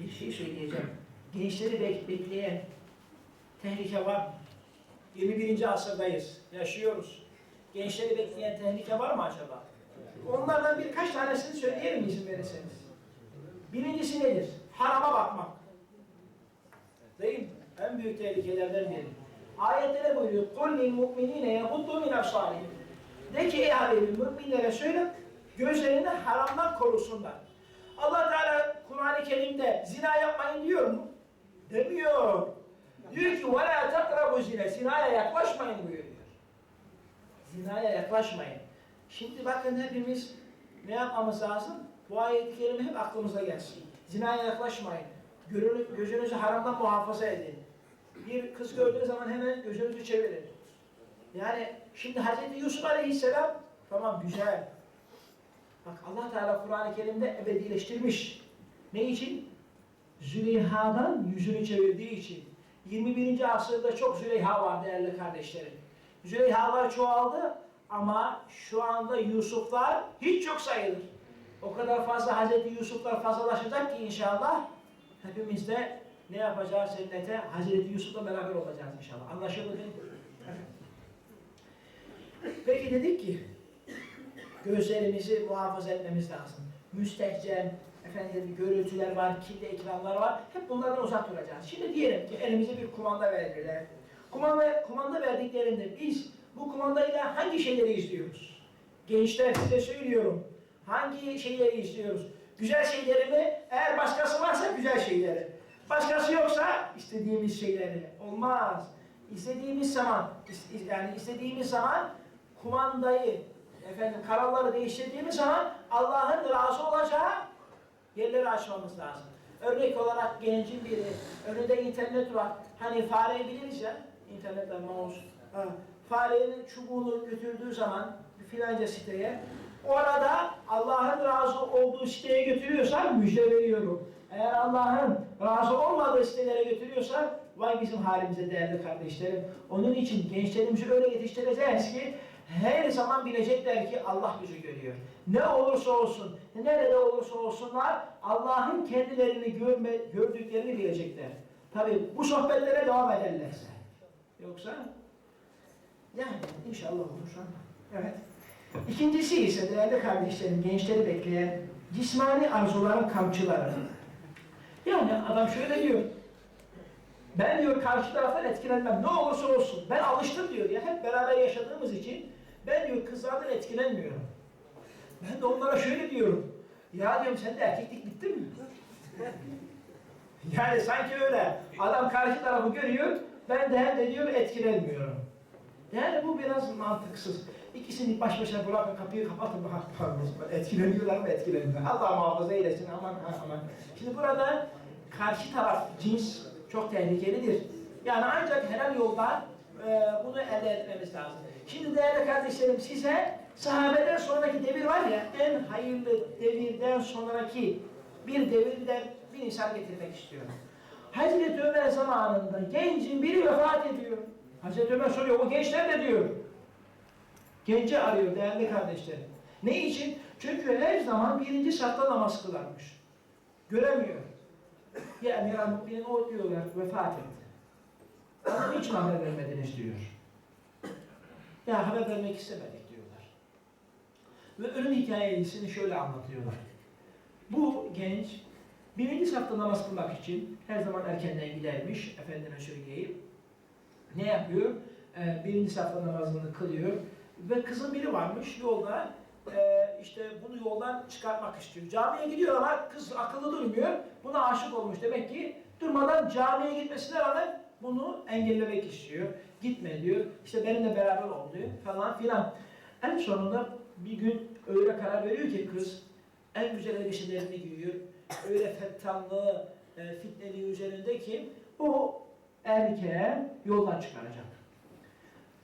bir şey söyleyeceğim. Gençleri bek- bekleyen tehlike var mı? 21. asırdayız, yaşıyoruz. Gençleri bekleyen tehlike var mı acaba? Onlardan birkaç tanesini söyleyelim izin verirseniz. Birincisi nedir? Harama bakmak. Değil mi? En büyük tehlikelerden biri. Ayette ne buyuruyor? قُلْ لِلْمُؤْمِنِينَ يَغُدُّوا مِنْ أَبْصَارِهِمْ De ki ey Habibim, müminlere söyle, gözlerini haramdan korusunlar. Allah Teala Kur'an-ı Kerim'de zina yapmayın diyor mu? Demiyor. Diyor ki وَلَا تَقْرَبُوا zina. Zinaya yaklaşmayın buyuruyor. Zinaya yaklaşmayın. Şimdi bakın hepimiz ne yapmamız lazım? Bu ayet-i kerime hep aklımıza gelsin. Zinaya yaklaşmayın. Görünü, gözünüzü haramdan muhafaza edin. Bir kız gördüğünüz zaman hemen gözünüzü çevirin. Yani şimdi Hz. Yusuf Aleyhisselam tamam güzel. Bak Allah Teala Kur'an-ı Kerim'de ebedileştirmiş. Ne için? Züleyha'dan yüzünü çevirdiği için. 21. asırda çok Züleyha var değerli kardeşlerim. Züleyhalar çoğaldı ama şu anda Yusuflar hiç yok sayılır. O kadar fazla Hazreti Yusuflar fazlalaşacak ki inşallah hepimiz de ne yapacağız cennete? Hazreti Yusuf'la beraber olacağız inşallah. Anlaşıldı? Evet. Peki dedik ki gözlerimizi muhafaza etmemiz lazım. Müstehcen, efendim görüntüler var, kirli ekranlar var. Hep bunlardan uzak duracağız. Şimdi diyelim ki elimize bir kumanda verirler. Kumanda, kumanda verdiklerinde biz bu kumandayla hangi şeyleri izliyoruz? Gençler size söylüyorum. Hangi şeyleri izliyoruz? Güzel şeyleri mi? Eğer başkası varsa güzel şeyleri. Başkası yoksa istediğimiz şeyleri. Olmaz. İstediğimiz zaman, yani istediğimiz zaman kumandayı, efendim kanalları değiştirdiğimiz zaman Allah'ın razı olacağı yerleri açmamız lazım. Örnek olarak gencin biri, önünde internet var. Hani fareyi biliriz ya, internetten mouse. Farenin çubuğunu götürdüğü zaman filanca siteye, orada Allah'ın razı olduğu siteye götürüyorsa müjde veriyorum. Eğer Allah'ın razı olmadığı sitelere götürüyorsa vay bizim halimize değerli kardeşlerim. Onun için gençlerimizi öyle yetiştireceğiz ki her zaman bilecekler ki Allah bizi görüyor. Ne olursa olsun, nerede olursa olsunlar Allah'ın kendilerini görme, gördüklerini bilecekler. Tabi bu sohbetlere devam ederlerse. Yoksa yani inşallah olur ama. Evet. İkincisi ise değerli kardeşlerim, gençleri bekleyen cismani arzuların kamçıları. Yani adam şöyle diyor. Ben diyor karşı taraftan etkilenmem. Ne olursa olsun. Ben alıştım diyor ya. Hep beraber yaşadığımız için ben diyor kızlardan etkilenmiyorum. Ben de onlara şöyle diyorum. Ya diyorum sende erkeklik bitti mi? yani sanki öyle. Adam karşı tarafı görüyor. Ben de hem de diyor etkilenmiyorum. Yani bu biraz mantıksız. İkisini baş başa bırakın kapıyı kapatın bakalım. Etkileniyorlar mı etkilenmiyorlar. Allah muhafaza eylesin aman aman. Şimdi burada karşı taraf cins çok tehlikelidir. Yani ancak helal yoldan e, bunu elde etmemiz lazım. Şimdi değerli kardeşlerim size sahabeden sonraki devir var ya en hayırlı devirden sonraki bir devirden bir insan getirmek istiyorum. Hazreti Ömer zamanında gencin biri vefat ediyor. Hazreti Ömer soruyor, o gençler ne diyor? Genci arıyor değerli kardeşlerim. Ne için? Çünkü her zaman birinci safta namaz kılarmış. Göremiyor. Ya Emir al-Mu'minin o diyorlar, vefat etti. Ama niçin haber vermediniz diyor. Ya haber vermek istemedik diyorlar. Ve ölüm hikayesini şöyle anlatıyorlar. Bu genç birinci safta namaz kılmak için her zaman erkenden gidermiş, efendime söyleyeyim. Ne yapıyor? Ee, birinci safta namazını kılıyor ve kızın biri varmış yolda e, işte bunu yoldan çıkartmak istiyor. Camiye gidiyor ama kız akıllı durmuyor. Buna aşık olmuş. Demek ki durmadan camiye gitmesine rağmen bunu engellemek istiyor. Gitme diyor. İşte benimle beraber ol diyor falan filan. En sonunda bir gün öyle karar veriyor ki kız en güzel elbiselerini giyiyor. Öyle fettanlı, e, fitneli üzerinde ki o erkeğe yoldan çıkaracak.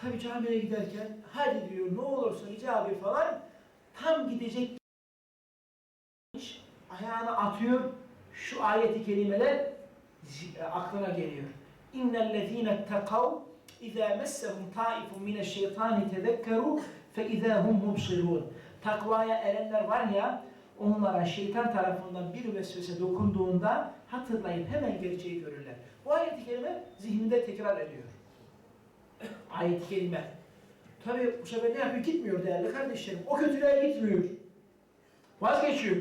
Tabi camiye giderken hadi diyor ne olursa icabı falan tam gidecek ayağını atıyor şu ayeti kelimeler e, aklına geliyor. İnnellezîne tekav İzâ messehum taifun mineşşeytâni tezekkerû fe izâ hum mubsirûn. Takvaya erenler var ya, onlara şeytan tarafından bir vesvese dokunduğunda hatırlayıp hemen gerçeği görürler. Bu ayet-i kerime zihninde tekrar ediyor. Ayet-i kerime. Tabi bu sefer ne yapıyor? Gitmiyor değerli kardeşlerim. O kötülüğe gitmiyor. Vazgeçiyor.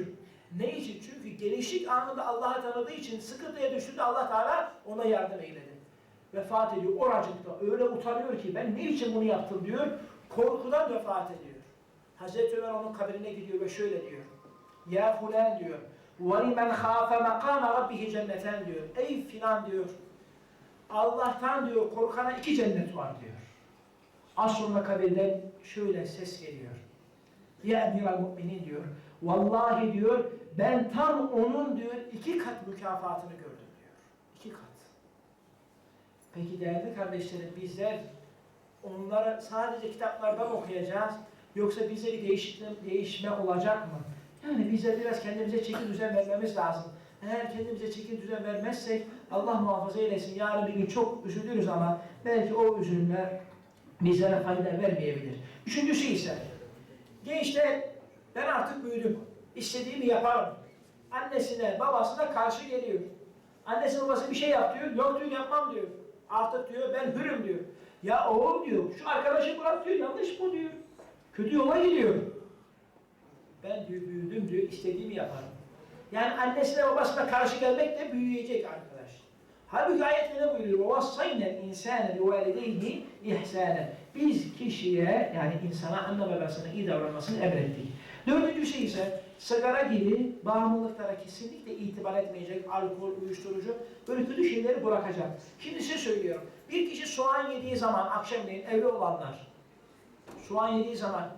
Ne için? Çünkü genişlik anında Allah'ı tanıdığı için sıkıntıya düştüğünde Allah Teala ona yardım eyledi Vefat ediyor oracıkta. Öyle utanıyor ki ben ne için bunu yaptım diyor. Korkudan vefat ediyor. Hazreti Ömer onun kabrine gidiyor ve şöyle diyor. Ya fulan diyor. وَلِمَنْ خَافَ مَقَامَ رَبِّهِ cenneten diyor. Ey filan diyor. Allah'tan diyor korkana iki cennet var diyor. Az sonra kabirden şöyle ses geliyor. Ya emiral müminin diyor. Vallahi diyor ben tam onun diyor iki kat mükafatını gördüm diyor. İki kat. Peki değerli kardeşlerim bizler onları sadece kitaplardan okuyacağız. Yoksa bize bir değişiklik, değişme olacak mı? Yani bize biraz kendimize çeki düzen vermemiz lazım. Eğer kendimize çeki düzen vermezsek Allah muhafaza eylesin. Yarın bir gün çok üzülürüz ama belki o üzülme bizlere fayda vermeyebilir. Üçüncüsü ise gençler ben artık büyüdüm. İstediğimi yaparım. Annesine, babasına karşı geliyor. Annesi babası bir şey yap diyor. Yok diyor yapmam diyor. Artık diyor ben hürüm diyor. Ya oğlum diyor şu arkadaşı bırak diyor yanlış bu diyor. Kötü yola gidiyor. Ben diyor büyüdüm diyor istediğimi yaparım. Yani annesine babasına karşı gelmek de büyüyecek arkadaş. Halbuki ayet ne buyuruyor? وَوَصَّيْنَا الْاِنْسَانَ بِوَالِدَيْهِ اِحْسَانًا Biz kişiye yani insana anne babasına iyi davranmasını emrettik. Dördüncüsü ise sigara gibi bağımlılıklara kesinlikle itibar etmeyecek, alkol, uyuşturucu, böyle şeyleri bırakacak. Şimdi size söylüyorum, bir kişi soğan yediği zaman akşamleyin evli olanlar, soğan yediği zaman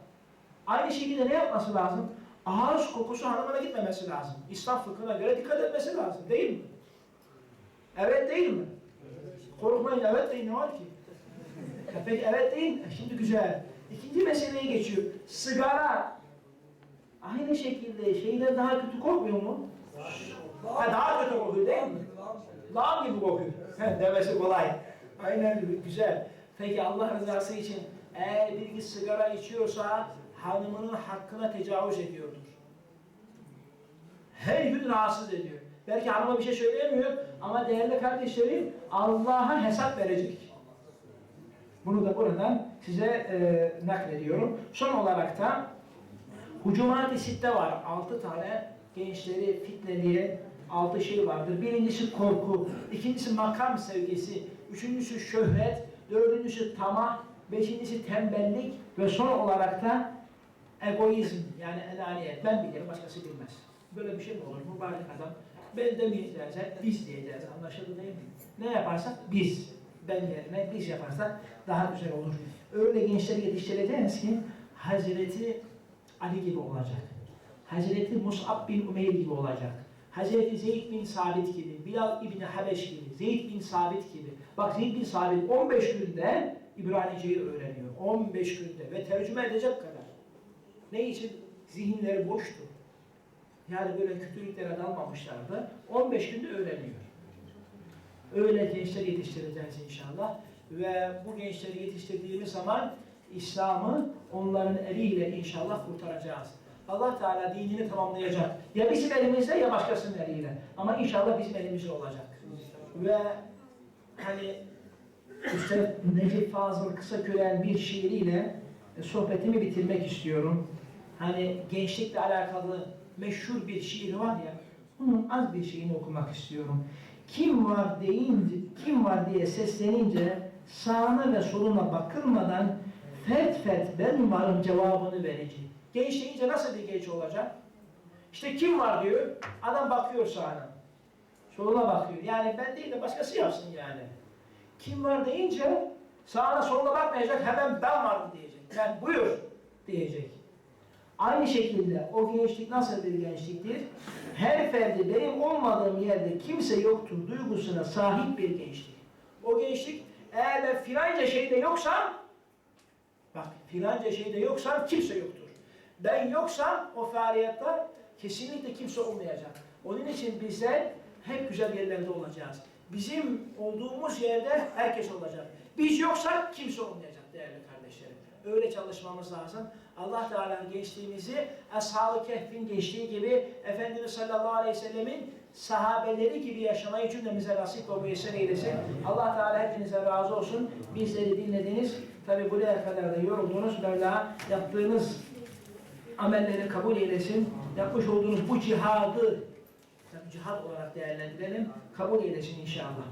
aynı şekilde ne yapması lazım? Ağız kokusu hanımına gitmemesi lazım. İslam fıkhına göre dikkat etmesi lazım değil mi? Evet değil mi? Korkmayın evet deyin ne var ki? Peki evet deyin. E, Şimdi güzel. İkinci meseleye geçiyor. Sigara. Aynı şekilde şeyler daha kötü kokmuyor mu? Ha, daha kötü kokuyor değil mi? Lağım gibi kokuyor. Demesi kolay. Aynen. Güzel. Peki Allah rızası için eğer bir sigara içiyorsa hanımının hakkına tecavüz ediyordur. Her gün rahatsız ediyor. Belki hanıma bir şey söyleyemiyor ama değerli kardeşlerim Allah'a hesap verecek. Bunu da buradan size e, naklediyorum. Son olarak da Hucumat-ı Sitte var. Altı tane gençleri fitneliğe altı şey vardır. Birincisi korku, ikincisi makam sevgisi, üçüncüsü şöhret, dördüncüsü tamah, beşincisi tembellik ve son olarak da egoizm yani enaniyet. Ben bilirim başkası bilmez. Böyle bir şey mi olur? Mübarek adam. Ben demeyeceğiz, biz diyeceğiz. Anlaşıldı değil mi? Ne yaparsak biz. Ben yerine biz yaparsak daha güzel olur. Öyle gençleri yetiştireceğiz ki Hazreti Ali gibi olacak. Hazreti Mus'ab bin Umeyr gibi olacak. Hazreti Zeyd bin Sabit gibi, Bilal İbni Habeş gibi, Zeyd bin Sabit gibi. Bak Zeyd bin Sabit 15 günde İbranice'yi öğreniyor. 15 günde ve tercüme edecek kadar. Ne için? Zihinleri boştu. Yani böyle kötülüklere dalmamışlardı. 15 günde öğreniyor. Öyle gençler yetiştireceğiz inşallah. Ve bu gençleri yetiştirdiğimiz zaman İslam'ı onların eliyle inşallah kurtaracağız. Allah Teala dinini tamamlayacak. Ya bizim elimizde ya başkasının eliyle. Ama inşallah bizim elimizde olacak. Ve hani Üstad Necip Fazıl Kısakürel bir şiiriyle e, sohbetimi bitirmek istiyorum. Hani gençlikle alakalı meşhur bir şiir var ya, bunun az bir şeyini okumak istiyorum. Kim var deyince, kim var diye seslenince sağına ve soluna bakılmadan fet fet ben varım cevabını verecek. Genç deyince nasıl bir genç olacak? İşte kim var diyor, adam bakıyor sağına. Soluna bakıyor. Yani ben değil de başkası yapsın yani. Kim var deyince sağına soluna bakmayacak, hemen ben varım diyecek. Yani buyur diyecek. Aynı şekilde o gençlik nasıl bir gençliktir? Her ferdi benim olmadığım yerde kimse yoktur duygusuna sahip bir gençlik. O gençlik eğer ben filanca şeyde yoksam bak filanca şeyde yoksam kimse yoktur. Ben yoksam o faaliyatta kesinlikle kimse olmayacak. Onun için bizler hep güzel yerlerde olacağız. Bizim olduğumuz yerde herkes olacak. Biz yoksak kimse olmayacak değerli kardeşlerim. Öyle çalışmamız lazım. Allah Teala gençliğimizi Ashab-ı Kehf'in geçtiği gibi Efendimiz sallallahu aleyhi ve sellemin sahabeleri gibi yaşamayı cümlemize nasip ve müyesser eylesin. Allah Teala hepinize razı olsun. Bizleri dinlediniz. Tabi buraya kadar da yoruldunuz. Mevla yaptığınız amelleri kabul eylesin. Yapmış olduğunuz bu cihadı cihad olarak değerlendirelim. Kabul eylesin inşallah.